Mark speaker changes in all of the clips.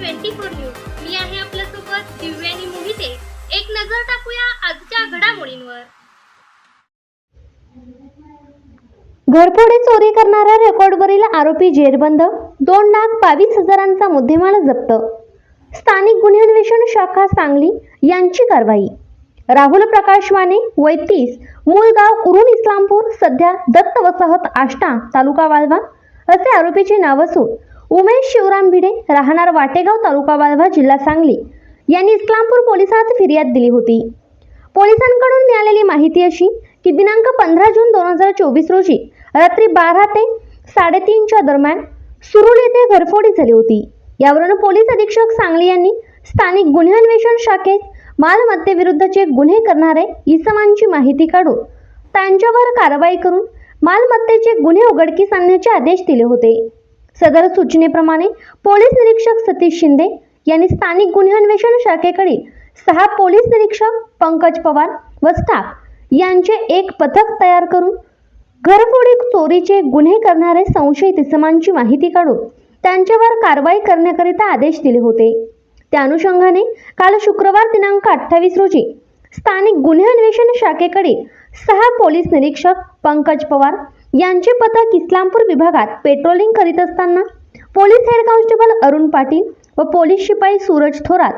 Speaker 1: Twenty four news. मी आहे आपल्यासोबत दिव्यानी मोहिते. एक नजर टाकूया आजच्या घडामोडींवर.
Speaker 2: घरफोडी चोरी करणाऱ्या रेकॉर्डवरील आरोपी जेरबंद दोन लाख बावीस हजारांचा मुद्देमाल जप्त. स्थानिक गुन्हे अन्वेषण शाखा सांगली यांची कारवाई. राहुल प्रकाश माने वय तीस मूळ गाव उरुण इस्लामपूर सध्या दत्त वसाहत आष्टा तालुका वाळवा असे आरोपीचे नाव असून उमेश शिवराम भिडे राहणार वाटेगाव तालुका वाळवा जिल्हा सांगली. यांनी इस्लामपूर पोलिसात फिर्याद दिली होती. पोलिसांकडून मिळालेली माहिती अशी की दिनांक पंधरा जून दोन हजार चोवीस रोजी रात्री बारा ते साडेतीनच्या दरम्यान सुरुल येथे घरफोडी झाली होती. यावरून पोलीस अधीक्षक सांगली यांनी स्थानिक गुन्हे अन्वेषण शाखेत मालमत्तेविरुद्धचे गुन्हे करणारे इसमांची माहिती काढून त्यांच्यावर कारवाई करून मालमत्तेचे गुन्हे उघडकीस आणण्याचे आदेश दिले होते. सदर सूचनेप्रमाणे पोलीस निरीक्षक सतीश शिंदे यांनी स्थानिक गुन्हे अन्वेषण शाखेकडील सहा पोलीस निरीक्षक पंकज पवार व स्टाफ यांचे एक पथक तयार करून घरफोडी चोरीचे गुन्हे करणारे संशयित इसमांची माहिती काढून त्यांच्यावर कारवाई करण्याकरिता आदेश दिले होते. त्या अनुषंगाने काल शुक्रवार दिनांक अठ्ठावीस रोजी स्थानिक गुन्हे अन्वेषण शाखेकडे सहा पोलीस निरीक्षक पंकज पवार यांचे पथक इस्लामपूर विभागात पेट्रोलिंग करीत असताना police head constable Arun Patil व पोलीस शिपाई सूरज थोरात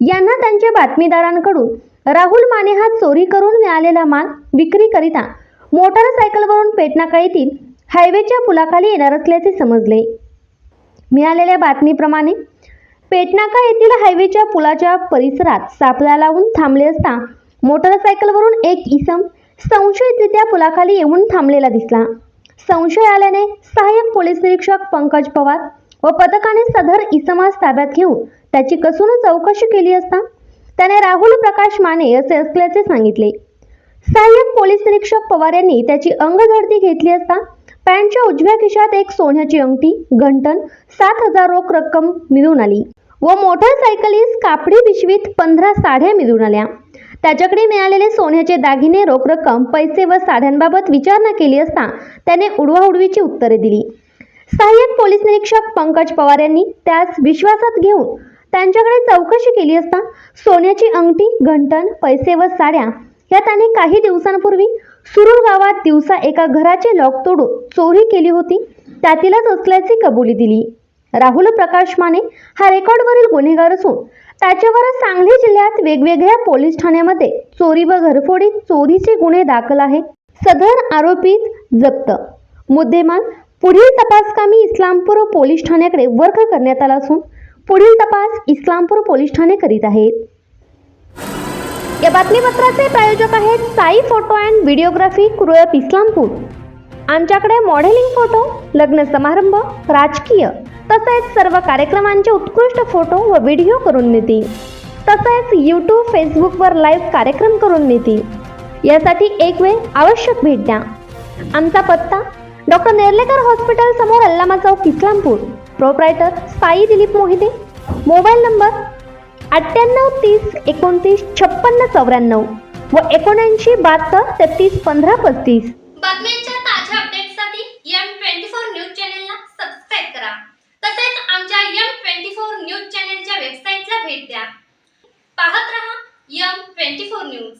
Speaker 2: यांना त्यांच्या बातमीदारांकडून राहुल माने हा चोरी करून मिळालेला माल विक्रीकरिता मोटारसायकलवरून पेटनाका येथील हायवेच्या पुलाखाली येणार असल्याचे समजले. मिळालेल्या बातमीप्रमाणे पेटनाका येथील हायवेच्या पुलाच्या परिसरात सापळा लावून थांबले असता मोटारसायकलवरून एक इसम संशयितरित्या पुलाखाली येऊन थांबलेला दिसला. संशय आल्याने सहाय्यक पोलीस निरीक्षक पंकज पवार व पथकाने सदर इसमास ताब्यात घेऊन त्याची कसून चौकशी केली असता त्याने राहुल प्रकाश माने असे असल्याचे सांगितले. सहाय्यक पोलीस निरीक्षक पवार यांनी त्याची अंगझडती घेतली असता पॅन्टच्या उजव्या खिशात एक सोन्याची अंगठी घंटन सात हजार रोख रक्कम मिळून आली व मोटरसायकलीस कापडी पिशवीत पंधरा साड्या मिळून आल्या. त्याच्याकडे मिळालेले सोन्याचे दागिने रोख रक्कम पैसे व साध्यांबाबत विचारणा केली असता त्याने उडवाउडवीची उत्तरे दिली. सहाय्यक पोलीस निरीक्षक पंकज पवार यांनी त्यास विश्वासात घेऊन त्यांच्याकडे चौकशी केली असता सोन्याची अंगठी घंटण पैसे व साड्या या त्याने काही दिवसांपूर्वी सुरूर गावात दिवसा एका घराचे लॉक तोडून चोरी केली होती त्यातीलच असल्याची कबुली दिली. राहुल प्रकाश माने हा रेकॉर्डवरील गुन्हेगार असून त्याच्यावर सांगली जिल्ह्यात वेगवेगळ्या पोलीस ठाण्यामध्ये चोरी व घरफोडी चोरीचे गुन्हे दाखल आहेत. सदर आरोपीत जप्त. मुद्देमाल पुढील तपासकामी इस्लामपूर पोलीस ठाण्याकडे वर्ग करण्यात आला असून पुढील तपास इस्लामपूर पोलीस ठाणे करीत आहेत. या बातमीपत्राचे प्रायोजक आहेत Sai photo and videography Kurlap Islampur. आमच्याकडे मॉडेलिंग फोटो लग्न समारंभ राजकीय तसेच सर्व कार्यक्रमांचे उत्कृष्ट फोटो व व्हिडिओ करून मिळतील. तसेच यूट्यूब फेसबुकवर लाईव्ह कार्यक्रम करून नेते यासाठी एक वेळ आवश्यक भेट द्या. आमचा पत्ता डॉक्टर नेर्लेकर हॉस्पिटल समोर अल्लामा चौक Islampur. Proprietor Sai Dilip Mohite. Mobile number अठ्ठ्याण्णव तीस एकोणतीस छप्पन्न चौऱ्याण्णव व एकोणऐंशी बहात्तर तेहतीस पंधरा पस्तीस.
Speaker 1: तसेच आमच्या यम ट्वेंटी फोर न्यूज चॅनेलच्या वेबसाईटला भेट द्या. पाहत रहा यम ट्वेंटी फोर न्यूज.